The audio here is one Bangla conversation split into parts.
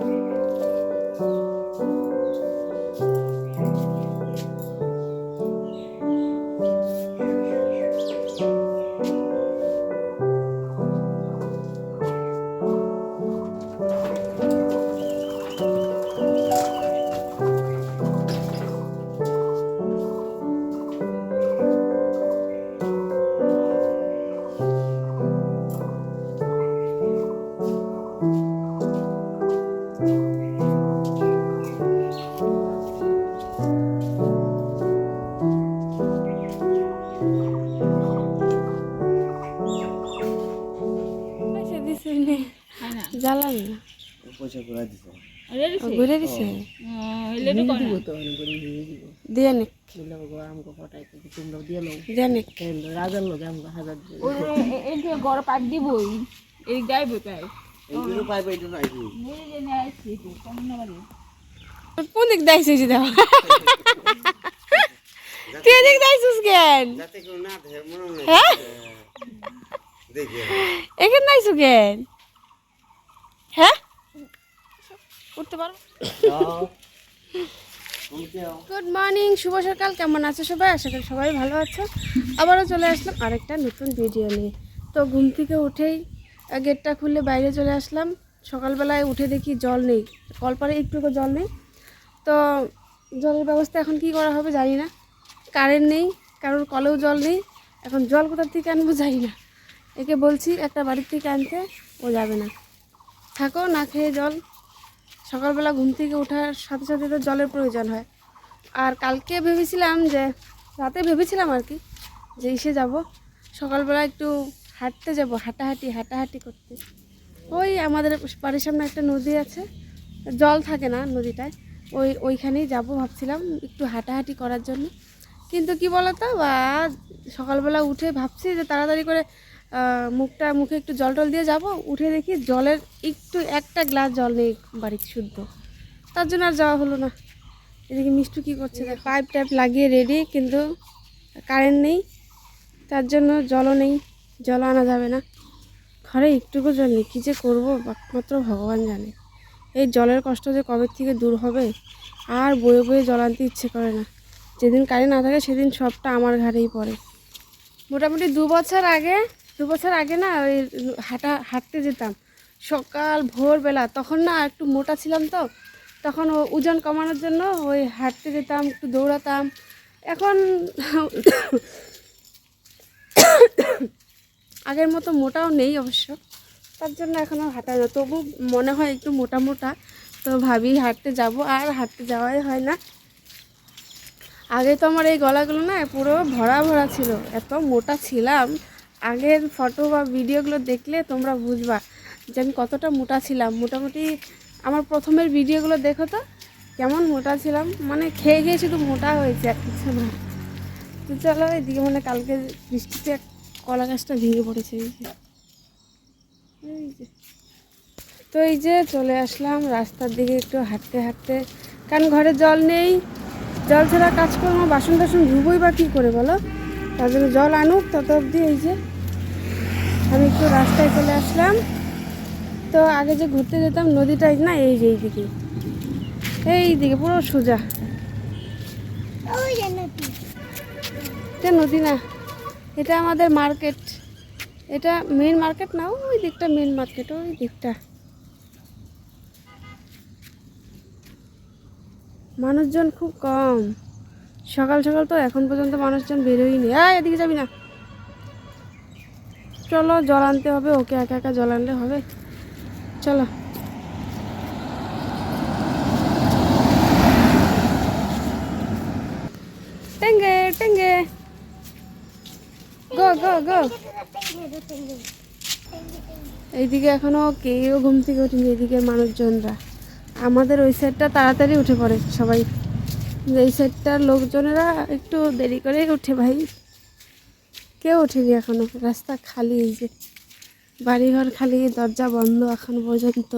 Bye. না বাড়ি কোন দিক দাইছিস দেওয়া তুই দিক দাইছিস কেন? হ্যাঁ এখানে দাইছো কেন? হ্যাঁ? উঠতে পারো গুড মর্নিং শুভ সকাল, কেমন আছো সবাই? আশা করি সবাই ভালো আছো। আবারও চলে আসলাম আরেকটা নতুন ভিডিও নিয়ে। তো ঘুম থেকে উঠেই গেটটা খুললে বাইরে চলে আসলাম। সকালবেলায় উঠে দেখি জল নেই। কলপারে একটুকু জল নেই। তো জলের ব্যবস্থা এখন কি করা হবে জানি না। কারেন্ট নেই, কারোর কলেও জল নেই। এখন জল কোথার থেকে আনব জানি না। একে বলছি, একটা বাড়ির থেকে আনতে, ও যাবে না। থাকো, না খেয়ে জল। সকালবেলা ঘুম থেকে ওঠার সাথে সাথে তো জলের প্রয়োজন হয়। আর কালকে ভেবেছিলাম যে, রাতে ভেবেছিলাম আর কি, যে ইসে যাব। সকালবেলা একটু হাঁটতে যাব, হাঁটাহাঁটি হাঁটাহাঁটি করতে। ওই আমাদের বাড়ির সামনে একটা নদী আছে। জল থাকে না নদীটায়। ওই, ওইখানেই যাব ভাবছিলাম একটু হাঁটাহাঁটি করার জন্য। কিন্তু কি বলতো, বা সকালবেলা উঠে ভাবছি যে তাড়াতাড়ি করে মুখটা মুখে একটু জল টল দিয়ে যাব, উঠে দেখি জলের একটু একটা গ্লাস জল নেই বাড়িতে শুদ্ধ। তার জন্য আর যাওয়া হলো না। এদিকে মিষ্টু কী করছে পাইপ টাইপ লাগিয়ে রেডি কিন্তু কারেন্ট নেই। তার জন্য জলও নেই, জল আনা যাবে না। ঘরে একটুকু জল নেই, কী যে করব? একমাত্র ভগবান জানে। এই জলের কষ্ট যে কবে থেকে দূর হবে? আর বয়ে বয়ে জল আনতে ইচ্ছে করে না। যেদিন কারেন্ট না থাকে, সেদিন সবটা আমার ঘাড়েই পড়ে। মোটামুটি দু বছর আগে দু বছর আগে না ওই হাঁটা, হাঁটতে যেতাম। সকাল, ভোরবেলা, তখন না একটু মোটা ছিলাম তো, তখন ওজন কমানোর জন্য ওই হাঁটতে যেতাম, একটু দৌড়াতাম। এখন আগের মতো মোটাও নেই অবশ্য, তার জন্য এখন আর হাঁটা না। তবু মনে হয় একটু মোটা মোটা, তো ভাবি হাঁটতে যাব, আর হাঁটতে যাওয়াই হয় না। আগে তো আমার এই গলাগুলো না পুরো ভরা ভরা ছিল, এত মোটা ছিলাম। আগের ফটো বা ভিডিওগুলো দেখলে তোমরা বুঝবা যে আমি কতটা মোটা ছিলাম। মোটামুটি আমার প্রথমের ভিডিওগুলো দেখো তো, কেমন মোটা ছিলাম। মানে খেয়ে খেয়ে শুধু মোটা হয়েছে আর কিছু না। তো চলো এদিকে মানে কালকে বৃষ্টিতে কলা গাছটা ভেঙে পড়েছে, এই যে। তো এই যে চলে আসলাম রাস্তার দিকে একটু হাঁটতে হাঁটতে। কারণ ঘরে জল নেই। জল ছাড়া কাজকর্ম বাসন টাসন ধুবোই বা কী করে বলো? তার জন্য জল আনুক তত অবধি এই যে আমি একটু রাস্তায় চলে আসলাম। তো আগে যে ঘুরতে যেতাম নদীটাই না, এই যে এইদিকে। এই দিকে পুরো সোজা। এটা নদী না, এটা আমাদের মার্কেট। এটা মেন মার্কেট না, ওই দিকটা মেন মার্কেট, ওই দিকটা। মানুষজন খুব কম। সকাল সকাল তো এখন পর্যন্ত মানুষজন বেরোয়নি এদিকে যাবি না। চলো, জল আনতে হবে, ওকে একা একা জল আনলে হবে। চলো। টেঙ্গে টেঙ্গে। গো গো গো। এইদিকে এখনও কেউ ঘুম থেকে ওঠেনি এদিকে মানুষজনরা। আমাদের ওই সাইডটা তাড়াতাড়ি উঠে পড়ে সবাই। এই সাইডটার লোকজনেরা একটু দেরি করেই উঠে, ভাই। কেউ ওঠেনি এখনও। রাস্তা খালি যে বাড়িঘর খালি দরজা বন্ধ এখন পর্যন্ত।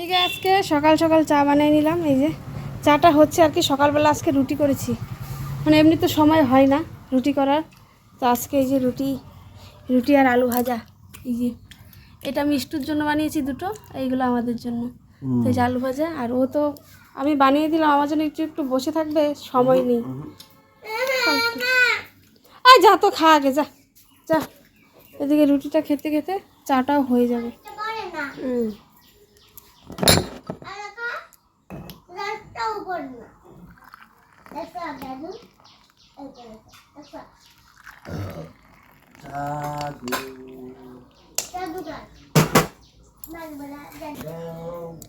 এদিকে আজকে সকাল সকাল চা বানিয়ে নিলাম এই যে চাটা হচ্ছে আর কি সকালবেলা আজকে রুটি করেছি। মানে এমনি তো সময় হয় না রুটি করার। তো আজকে এই যে রুটি রুটি আর আলু ভাজা এই যে। এটা মিষ্টুর জন্য বানিয়েছি দুটো এইগুলো আমাদের জন্য। তো এই যে আলু ভাজা আর ও তো আমি বানিয়ে দিলাম আমার জন্য একটু একটু বসে থাকবে সময় নেই। আর যা তো খা আগে যা যা। এদিকে রুটিটা খেতে খেতে চাটাও হয়ে যাবে। হুম।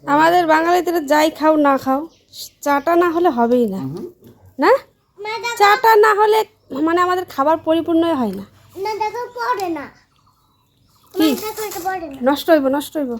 আমাদের বাঙালিদের যাই খাও না খাও চাটা না হলে হবেই না। না? চাটা না হলে মানে আমাদের খাবার পরিপূর্ণই হয় না। নষ্ট হইব নষ্ট হইব।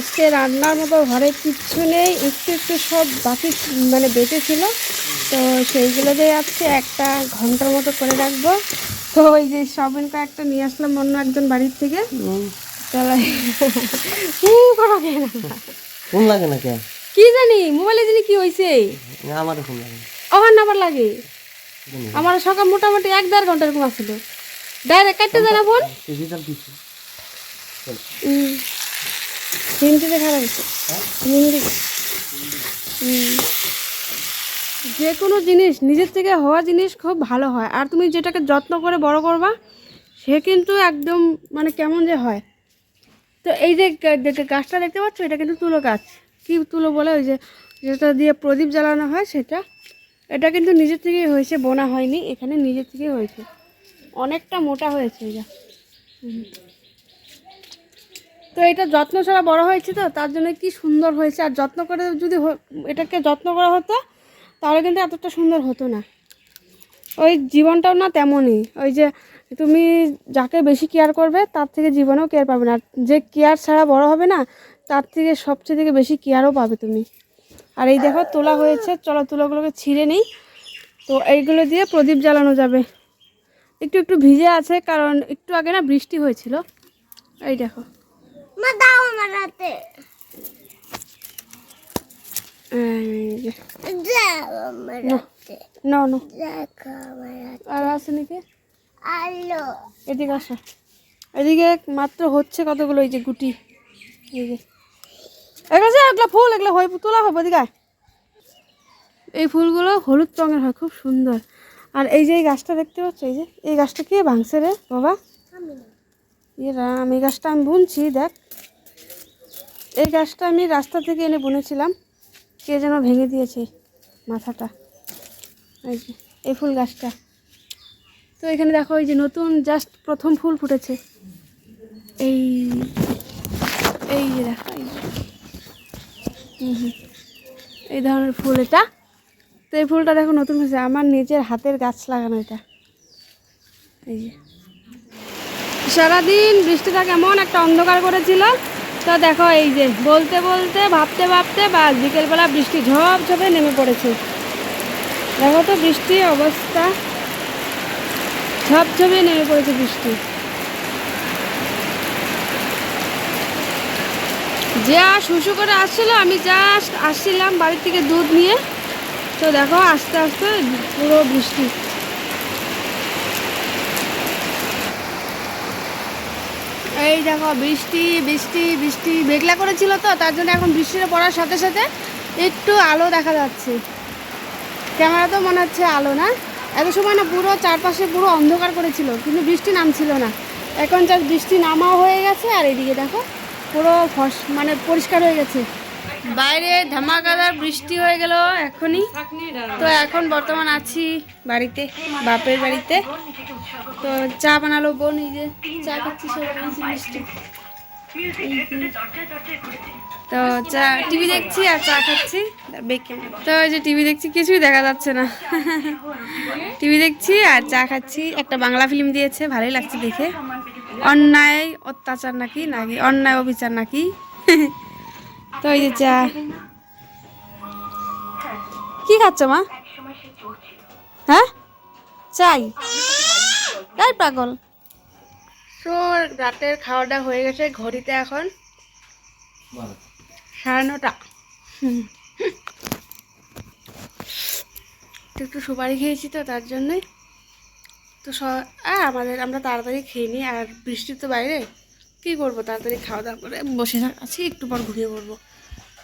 আজকে রান্নার মতো ঘরে কিচ্ছু নেই একটু একটু সব বাকি মানে বেঁচে ছিল। তো সেইগুলো দিয়ে আজকে একটা ঘণ্টার মতো করে রাখব। তো ওই যে সবেন কয়েকটা নিয়ে আসলাম অন্য একজন বাড়ির থেকে? ফোন লাগে না কে কি জানি মোবাইলে জানি কি হয়েছে না আমারও ফোন লাগে। ওভার নাম্বার লাগে। আমার সকাল মোটামুটি এক দেড় ঘণ্টা এরকম আসলো ডাইরেক্ট কাটতে জানা ফোন? ডিজিটাল কিছু। হিন্দিতে খারাপ হচ্ছে হিন্দি। যে কোনো জিনিস, নিজের থেকে হওয়া জিনিস খুব ভালো হয়। আর তুমি যেটাকে যত্ন করে বড় করবা, সে কিন্তু একদম মানে কেমন যে হয়। তো এই যে গাছটা দেখতে পাচ্ছ, এটা কিন্তু তুলো গাছ। কি তুলো বলে? ওই যে যেটা দিয়ে প্রদীপ জ্বালানো হয়, সেটা। এটা কিন্তু নিজের থেকেই হয়েছে, বোনা হয়নি। এখানে নিজের থেকেই হয়েছে। অনেকটা মোটা হয়েছে এটা। তো এটা যত্ন ছাড়া বড় হয়েছে তো, তার জন্য কি সুন্দর হয়েছে। আর যত্ন করে যদি এটাকে যত্ন করা হতো, তাহলে কিন্তু এতটা সুন্দর হতো না। ওই জীবনটাও না তেমনই। ওই যে তুমি যাকে বেশি কেয়ার করবে, তার থেকে জীবনেও কেয়ার পাবে না। যে কেয়ার ছাড়া বড় হবে না, তার থেকে সবচেয়ে থেকে বেশি কেয়ারও পাবে তুমি। আর এই দেখো, তোলা হয়েছে। চলো, তুলাগুলোকে ছিঁড়ে নিই। তো এইগুলো দিয়ে প্রদীপ জ্বালানো যাবে। একটু একটু ভিজে আছে, কারণ একটু আগে না বৃষ্টি হয়েছিল। এই দেখো। মা দাও আমার হাতে। নাও আর আছে নাকি? আলো। এদিকে আসো। এদিকে মাত্র হচ্ছে কতগুলো? এই যে গুটি। এই যে। এগুলো যে এগুলো ফুল এগুলো হয় তোলা হবে এদিকে এই ফুলগুলো হলুদ রঙের হয় খুব সুন্দর। আর এই যে এই গাছটা দেখতে পাচ্ছ? এই যে এই গাছটা কে ভাঙছে রে বাবা? ইয়ে রাম এই গাছটা আমি বুনছি দেখ। এই গাছটা আমি রাস্তা থেকে এনে বুনেছিলাম। কে যেন ভেঙে দিয়েছে মাথাটা। এই যে, এই ফুল গাছটা। তো এখানে দেখো, এই যে নতুন জাস্ট প্রথম ফুল ফুটেছে। এই এই যে দেখো এই ধরনের ফুল এটা। তো এই ফুলটা দেখো, নতুন হয়েছে। আমার নিজের হাতের গাছ লাগানো এটা। এই যে। সারাদিন বৃষ্টিটা কেমন একটা অন্ধকার করেছিল। তো দেখো, এই যে বলতে বলতে, ভাবতে ভাবতে বা বিকেলবেলা বৃষ্টি ঝপ ঝপে নেমে পড়েছে। দেখো তো বৃষ্টি অবস্থা। ঝপঝপে নেমে পড়েছে বৃষ্টি। যা শুশু করে আসছিল, আমি জাস্ট আসছিলাম বাড়ি থেকে দুধ নিয়ে। তো দেখো, আস্তে আস্তে পুরো বৃষ্টি। এই দেখো, বৃষ্টি বৃষ্টি বৃষ্টি। মেঘলা করেছিল তো, তার জন্য এখন বৃষ্টিটা পড়ার সাথে সাথে একটু আলো দেখা যাচ্ছে। ক্যামেরা তো মনে হচ্ছে আলো না? এত সময় না পুরো চারপাশে পুরো অন্ধকার করেছিল, কিন্তু বৃষ্টি নামছিল না। এখন যা বৃষ্টি নামাও হয়ে গেছে, আর এদিকে দেখো, পুরো ফস মানে পরিষ্কার হয়ে গেছে। বাইরে ধামাকাদার বৃষ্টি হয়ে গেল এখনই। তো এখন বর্তমান আছি বাড়িতে, বাপের বাড়িতে। তো চা বানালো বোন, এই যে চা খাচ্ছি যে। তো চা, টিভি দেখছি আর চা খাচ্ছি। তো এই যে টিভি দেখছি, কিছুই দেখা যাচ্ছে না। টিভি দেখছি আর চা খাচ্ছি। একটা বাংলা ফিল্ম দিয়েছে, ভালোই লাগছে দেখে। অন্যায় অত্যাচার নাকি? নাকি অন্যায় অবিচার নাকি? তো এই যে চা। কি খাচ্ছ মা? হ্যাঁ? চাই। তাই পাগল। তো রাতের খাওয়াটা হয়ে গেছে ঘড়িতে এখন। সাড়ে নটা। হুম। তো একটু সুপারি খেয়েছি তো তার জন্যই তো স আর আমাদের আমরা তাড়াতাড়ি খেয়ে নিই। আর বৃষ্টি তো বাইরে। কী করব তাড়াতাড়ি খাওয়া দাওয়া করে বসে আছি একটু পর ঘুমিয়ে পড়ব।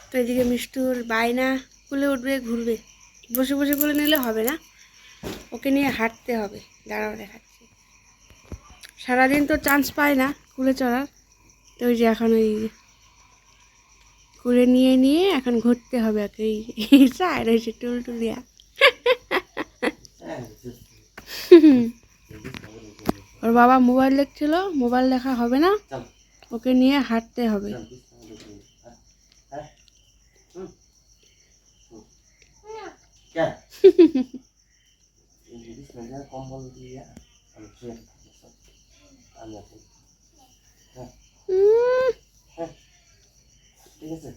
তো এদিকে মিষ্টুর বায়না কুলে উঠবে ঘুরবে। বসে বসে করে নিলে হবে না। ওকে নিয়ে হাঁটতে হবে। দাঁড়াও দেখাচ্ছি। সারাদিন তো চান্স পায় না কুলে চড়ার তো ওই যে এখন ওই কুলে নিয়ে নিয়ে এখন ঘুরতে হবে ওকে। এই চায় রয়েছে টুলটুলিয়া ওর বাবা মোবাইল দেখছিল মোবাইল দেখা হবে না। ওকে নিয়ে হাঁটতে হবে। क्या কম্বল দিয়ে আমি এখন উম, ঠিক আছে?